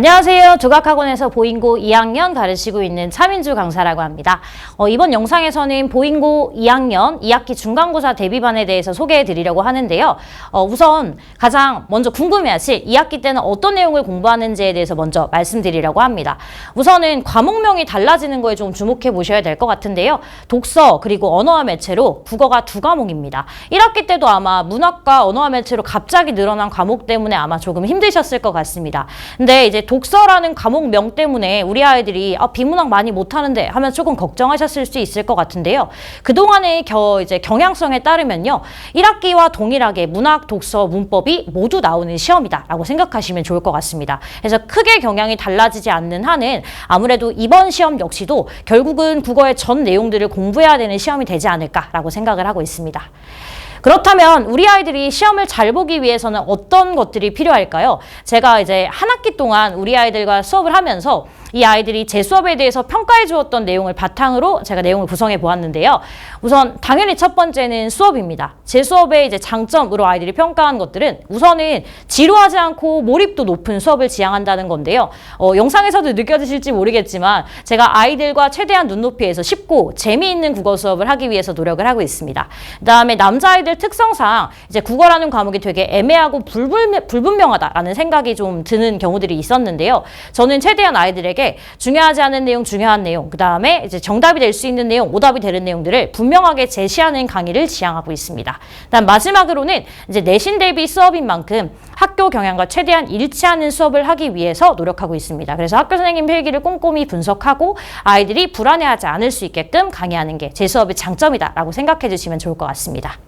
안녕하세요. 조각학원에서 보잉고 2학년 가르치고 있는 차민주 강사라고 합니다. 어, 이번 영상에서는 보잉고 2학년 2학기 중간고사 대비반에 대해서 소개해 드리려고 하는데요. 어, 우선 가장 먼저 궁금해하실 2학기 때는 어떤 내용을 공부하는지에 대해서 먼저 말씀드리려고 합니다. 우선은 과목명이 달라지는 거에 좀 주목해 보셔야 될 것 같은데요. 독서 그리고 언어와 매체로 국어가 두 과목입니다. 1학기 때도 아마 문학과 언어와 매체로 갑자기 늘어난 과목 때문에 아마 조금 힘드셨을 것 같습니다. 근데 이제 독서라는 과목명 때문에 우리 아이들이 아, 비문학 많이 못하는데 하면 조금 걱정하셨을 수 있을 것 같은데요. 그동안의 겨, 이제 경향성에 따르면요. 1학기와 동일하게 문학, 독서, 문법이 모두 나오는 시험이다 라고 생각하시면 좋을 것 같습니다. 그래서 크게 경향이 달라지지 않는 한은 아무래도 이번 시험 역시도 결국은 국어의 전 내용들을 공부해야 되는 시험이 되지 않을까라고 생각을 하고 있습니다. 그렇다면 우리 아이들이 시험을 잘 보기 위해서는 어떤 것들이 필요할까요? 제가 이제 한 학기 동안 우리 아이들과 수업을 하면서 이 아이들이 제 수업에 대해서 평가해 주었던 내용을 바탕으로 제가 내용을 구성해 보았는데요. 우선 당연히 첫 번째는 수업입니다. 제 수업의 이제 장점으로 아이들이 평가한 것들은 우선은 지루하지 않고 몰입도 높은 수업을 지향한다는 건데요. 어, 영상에서도 느껴지실지 모르겠지만 제가 아이들과 최대한 눈높이에서 쉽고 재미있는 국어 수업을 하기 위해서 노력을 하고 있습니다. 그다음에 남자아이들 특성상 이제 국어라는 과목이 되게 애매하고 불분, 불분명하다라는 생각이 좀 드는 경우들이 있었는데요. 저는 최대한 아이들에게 중요하지 않은 내용, 중요한 내용, 그 다음에 이제 정답이 될 수 있는 내용, 오답이 되는 내용들을 분명하게 제시하는 강의를 지향하고 있습니다. 그다음 마지막으로는 이제 내신 대비 수업인 만큼 학교 경향과 최대한 일치하는 수업을 하기 위해서 노력하고 있습니다. 그래서 학교 선생님 필기를 꼼꼼히 분석하고 아이들이 불안해하지 않을 수 있게끔 강의하는 게 제 수업의 장점이다라고 생각해 주시면 좋을 것 같습니다.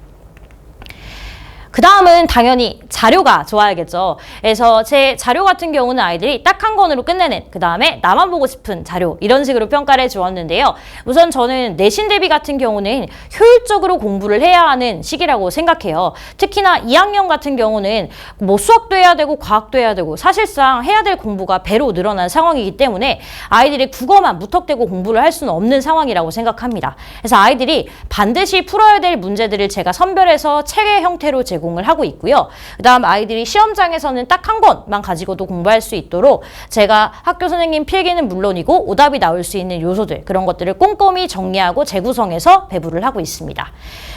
그 다음은 당연히 자료가 좋아야겠죠. 그래서 제 자료 같은 경우는 아이들이 딱 한 권으로 끝내는 그 다음에 나만 보고 싶은 자료 이런 식으로 평가를 해주었는데요. 우선 저는 내신 대비 같은 경우는 효율적으로 공부를 해야 하는 시기라고 생각해요. 특히나 2학년 같은 경우는 뭐 수학도 해야 되고 과학도 해야 되고 사실상 해야 될 공부가 배로 늘어난 상황이기 때문에 아이들이 국어만 무턱대고 공부를 할 수는 없는 상황이라고 생각합니다. 그래서 아이들이 반드시 풀어야 될 문제들을 제가 선별해서 책의 형태로 제공 을 하고 있고요. 그 다음 아이들이 시험장에서는 딱 한 권만 가지고도 공부할 수 있도록 제가 학교 선생님 필기는 물론이고 오답이 나올 수 있는 요소들 그런 것들을 꼼꼼히 정리하고 재구성해서 배부를 하고 있습니다.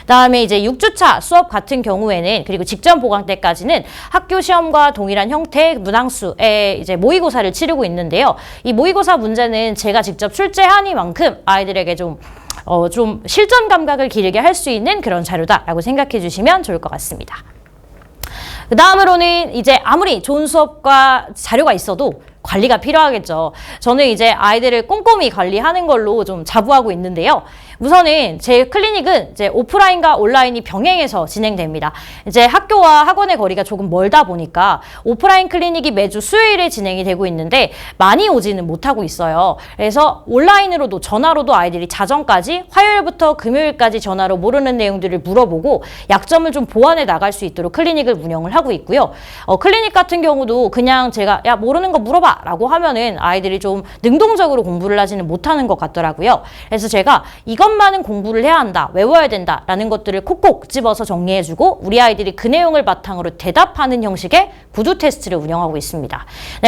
다음에 이제 6주차 수업 같은 경우에는 그리고 직전 보강 때까지는 학교 시험과 동일한 형태의 문항수의 이제 모의고사를 치르고 있는데요. 이 모의고사 문제는 제가 직접 출제하니만큼 아이들에게 좀 어, 좀 실전 감각을 기르게 할 수 있는 그런 자료다라고 생각해 주시면 좋을 것 같습니다. 그 다음으로는 이제 아무리 좋은 수업과 자료가 있어도 관리가 필요하겠죠. 저는 이제 아이들을 꼼꼼히 관리하는 걸로 좀 자부하고 있는데요. 우선은 제 클리닉은 이제 오프라인과 온라인이 병행해서 진행됩니다. 이제 학교와 학원의 거리가 조금 멀다 보니까 오프라인 클리닉이 매주 수요일에 진행이 되고 있는데 많이 오지는 못하고 있어요. 그래서 온라인으로도 전화로도 아이들이 자정까지 화요일부터 금요일까지 전화로 모르는 내용들을 물어보고 약점을 좀 보완해 나갈 수 있도록 클리닉을 운영을 하고 있고요. 어, 클리닉 같은 경우도 그냥 제가 야 모르는 거 물어봐 라고 하면은 아이들이 좀 능동적으로 공부를 하지는 못하는 것 같더라고요. 그래서 제가 이 것만은 공부를 해야 한다, 외워야 된다 라는 것들을 콕콕 집어서 정리해주고 우리 아이들이 그 내용을 바탕으로 대답하는 형식의 구두 테스트를 운영하고 있습니다.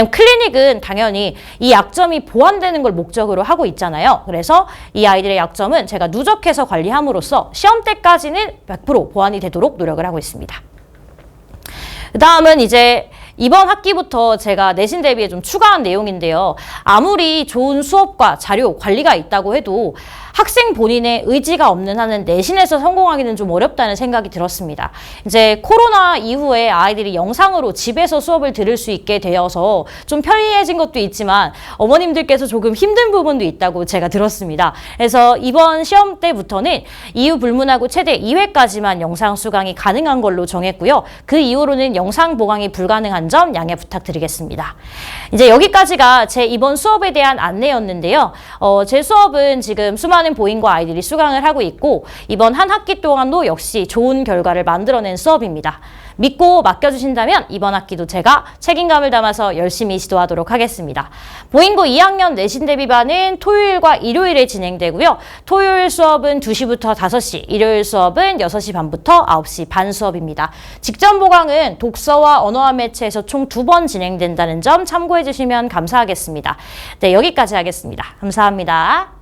클리닉은 당연히 이 약점이 보완되는 걸 목적으로 하고 있잖아요. 그래서 이 아이들의 약점은 제가 누적해서 관리함으로써 시험 때까지는 100% 보완이 되도록 노력을 하고 있습니다. 그 다음은 이제 이번 학기부터 제가 내신 대비에 좀 추가한 내용인데요. 아무리 좋은 수업과 자료, 관리가 있다고 해도 학생 본인의 의지가 없는 한은 내신에서 성공하기는 좀 어렵다는 생각이 들었습니다. 이제 코로나 이후에 아이들이 영상으로 집에서 수업을 들을 수 있게 되어서 좀 편리해진 것도 있지만 어머님들께서 조금 힘든 부분도 있다고 제가 들었습니다. 그래서 이번 시험 때부터는 이후 불문하고 최대 2회까지만 영상 수강이 가능한 걸로 정했고요. 그 이후로는 영상 보강이 불가능 한 점 양해 부탁드리겠습니다. 이제 여기까지가 제 이번 수업에 대한 안내였는데요. 어, 제 수업은 지금 수많은 보인과 아이들이 수강을 하고 있고 이번 한 학기 동안도 역시 좋은 결과를 만들어낸 수업입니다. 믿고 맡겨주신다면 이번 학기도 제가 책임감을 담아서 열심히 시도하도록 하겠습니다. 보인고 2학년 내신 대비반은 토요일과 일요일에 진행되고요. 토요일 수업은 2시부터 5시, 일요일 수업은 6시 반부터 9시 반 수업입니다. 직전 보강은 독서와 언어와 매체에서 총 두 번 진행된다는 점 참고해 주시면 감사하겠습니다. 네, 여기까지 하겠습니다. 감사합니다.